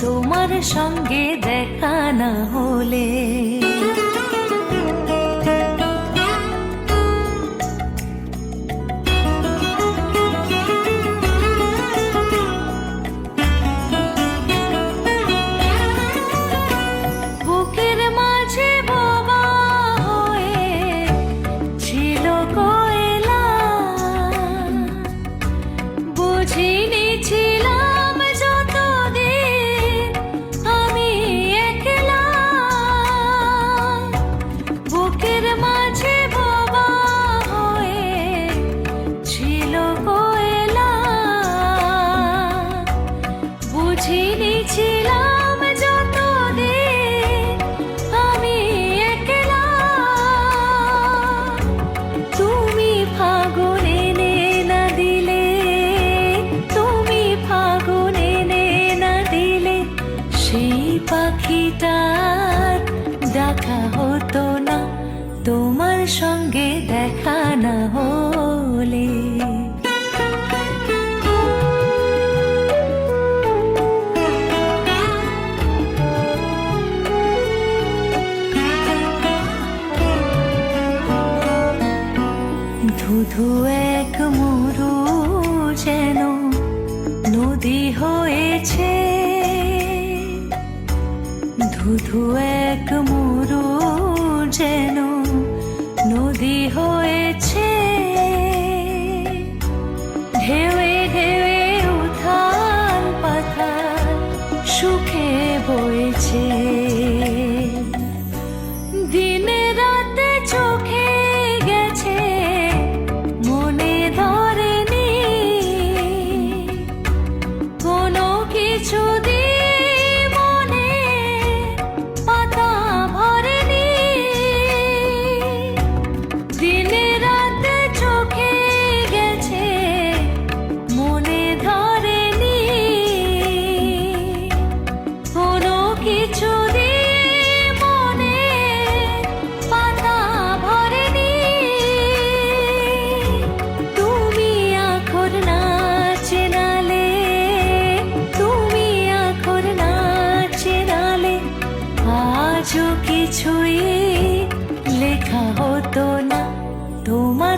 তোমার সঙ্গে দেখা না হলে। দেখা হতো না তোমার সঙ্গে দেখা না হলে। ধুধু এক মরু যেন নদী হয়েছে। ধুধু এক মরু যেন নদী হয়েছে। ঢেউয়ে ঢেউয়ে উথাল পাথাল সুখে বইছে।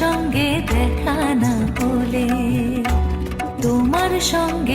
সঙ্গে দেখা না বলে তোমার সঙ্গে